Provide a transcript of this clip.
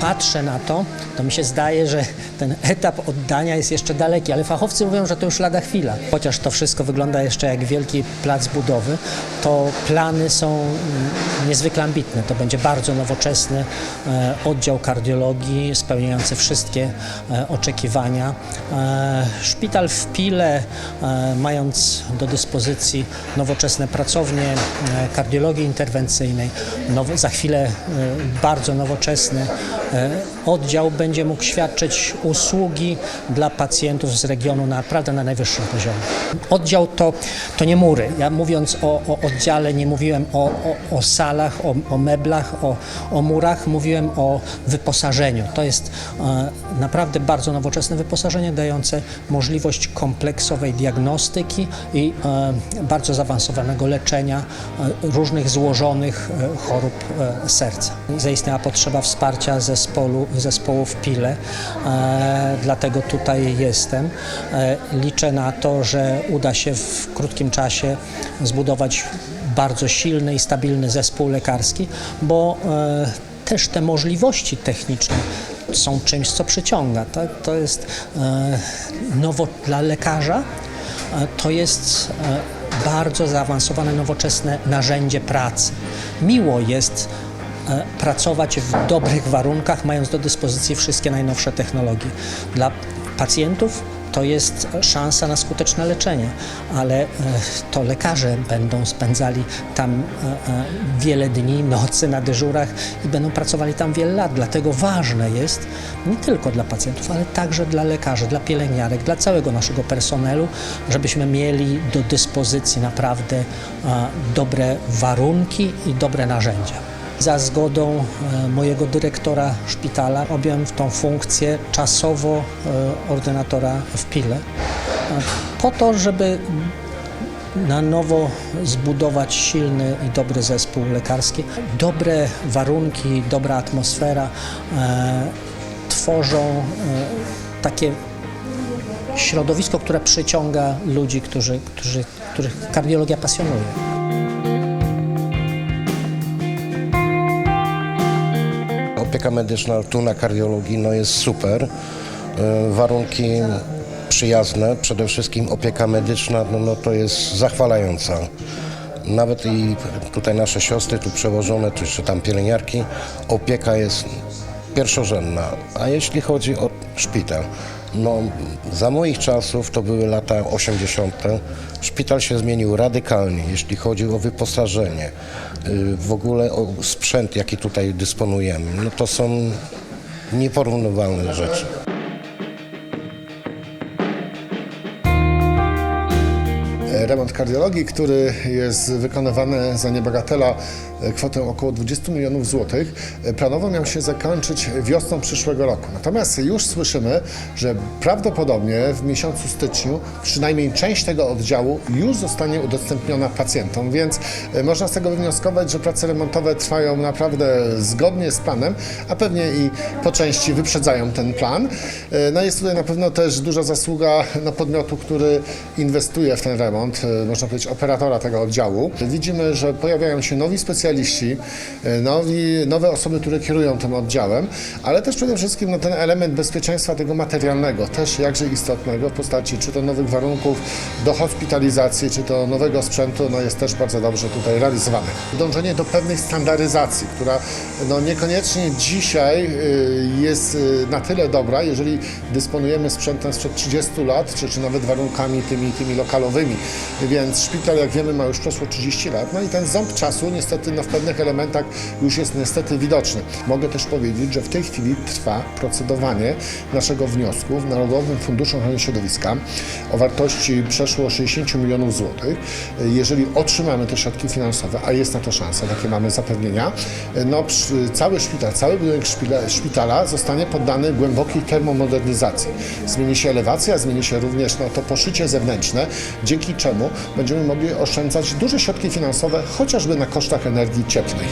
patrzę na to, to mi się zdaje, że ten etap oddania jest jeszcze daleki, ale fachowcy mówią, że to już lada chwila. Chociaż to wszystko wygląda jeszcze jak wielki plac budowy, to plany są mm, niezwykle ambitne. To będzie bardzo nowoczesny e, oddział kardiologii spełniający wszystkie e, oczekiwania. E, Szpital w Pile, mając do dyspozycji nowoczesne pracownie kardiologii interwencyjnej, za chwilę bardzo nowoczesny oddział będzie mógł świadczyć usługi dla pacjentów z regionu naprawdę na najwyższym poziomie. Oddział to, to nie mury. Ja mówiąc o, o oddziale nie mówiłem o, o, o salach, o, o meblach, o, o murach, mówiłem o wyposażeniu. To jest e, naprawdę bardzo nowoczesne wyposażenie dające możliwość kompleksowej diagnostyki i e, bardzo zaawansowanego leczenia e, różnych złożonych e, chorób e, serca. Zaistniała potrzeba wsparcia zespołu, zespołu w Pile, e, dlatego tutaj jestem. E, liczę na to, że uda się w krótkim czasie zbudować bardzo silny i stabilny zespół lekarski, bo e, też te możliwości techniczne są czymś, co przyciąga. Tak? To jest nowo dla lekarza, to jest bardzo zaawansowane, nowoczesne narzędzie pracy. Miło jest pracować w dobrych warunkach, mając do dyspozycji wszystkie najnowsze technologie. Dla pacjentów to jest szansa na skuteczne leczenie, ale e, to lekarze będą spędzali tam e, e, wiele dni, nocy na dyżurach i będą pracowali tam wiele lat. Dlatego ważne jest nie tylko dla pacjentów, ale także dla lekarzy, dla pielęgniarek, dla całego naszego personelu, żebyśmy mieli do dyspozycji naprawdę e, dobre warunki i dobre narzędzia. Za zgodą e, mojego dyrektora szpitala objąłem tą funkcję czasowo e, ordynatora w Pile. Po to, żeby na nowo zbudować silny i dobry zespół lekarski. Dobre warunki, dobra atmosfera e, tworzą e, takie środowisko, które przyciąga ludzi, którzy, którzy, których kardiologia pasjonuje. Opieka medyczna tu na kardiologii no jest super. E, Warunki przyjazne, przede wszystkim opieka medyczna no, no to jest zachwalająca. Nawet i tutaj nasze siostry tu przełożone, czy, czy tam pielęgniarki, opieka jest pierwszorzędna. A jeśli chodzi o szpital, no za moich czasów, to były lata 80., szpital się zmienił radykalnie, jeśli chodzi o wyposażenie, y, w ogóle o sprzęt, jaki tutaj dysponujemy. No to są nieporównywalne rzeczy. Remont kardiologii, który jest wykonywany za niebagatela e, kwotę około 20 milionów złotych, e, planowo miał się zakończyć wiosną przyszłego roku. Natomiast już słyszymy, że prawdopodobnie w miesiącu styczniu przynajmniej część tego oddziału już zostanie udostępniona pacjentom, więc e, można z tego wywnioskować, że prace remontowe trwają naprawdę zgodnie z planem, a pewnie i po części wyprzedzają ten plan. No jest tutaj na pewno też duża zasługa no, podmiotu, który inwestuje w ten remont, e, można powiedzieć operatora tego oddziału. Widzimy, że pojawiają się nowi specjaliści, e, nowi, nowe osoby, które kierują tym oddziałem, ale też przede wszystkim no, ten element bezpieczeństwa tego materialnego, też jakże istotnego w postaci czy to nowych warunków do hospitalizacji, czy to nowego sprzętu, no jest też bardzo dobrze tutaj realizowane. Dążenie do pewnej standaryzacji, która no, niekoniecznie dzisiaj y, jest na tyle dobra, jeżeli dysponujemy sprzętem sprzed 30 lat, czy, czy nawet warunkami tymi, tymi lokalowymi. Więc szpital, jak wiemy, ma już przeszło 30 lat. No i ten ząb czasu niestety no, w pewnych elementach już jest niestety widoczny. Mogę też powiedzieć, że w tej chwili trwa procedowanie naszego wniosku w Narodowym Funduszu Ochrony Środowiska o wartości przeszło 60 milionów złotych. Jeżeli otrzymamy te środki finansowe, a jest na to szansa, takie mamy zapewnienia, no, cały szpital, cały budynek szpitala zostanie poddany głębokiej termomodernizacji. Zmieni się elewacja, zmieni się również no, to poszycie zewnętrzne, dzięki czemu będziemy mogli oszczędzać duże środki finansowe, chociażby na kosztach energii cieplnej.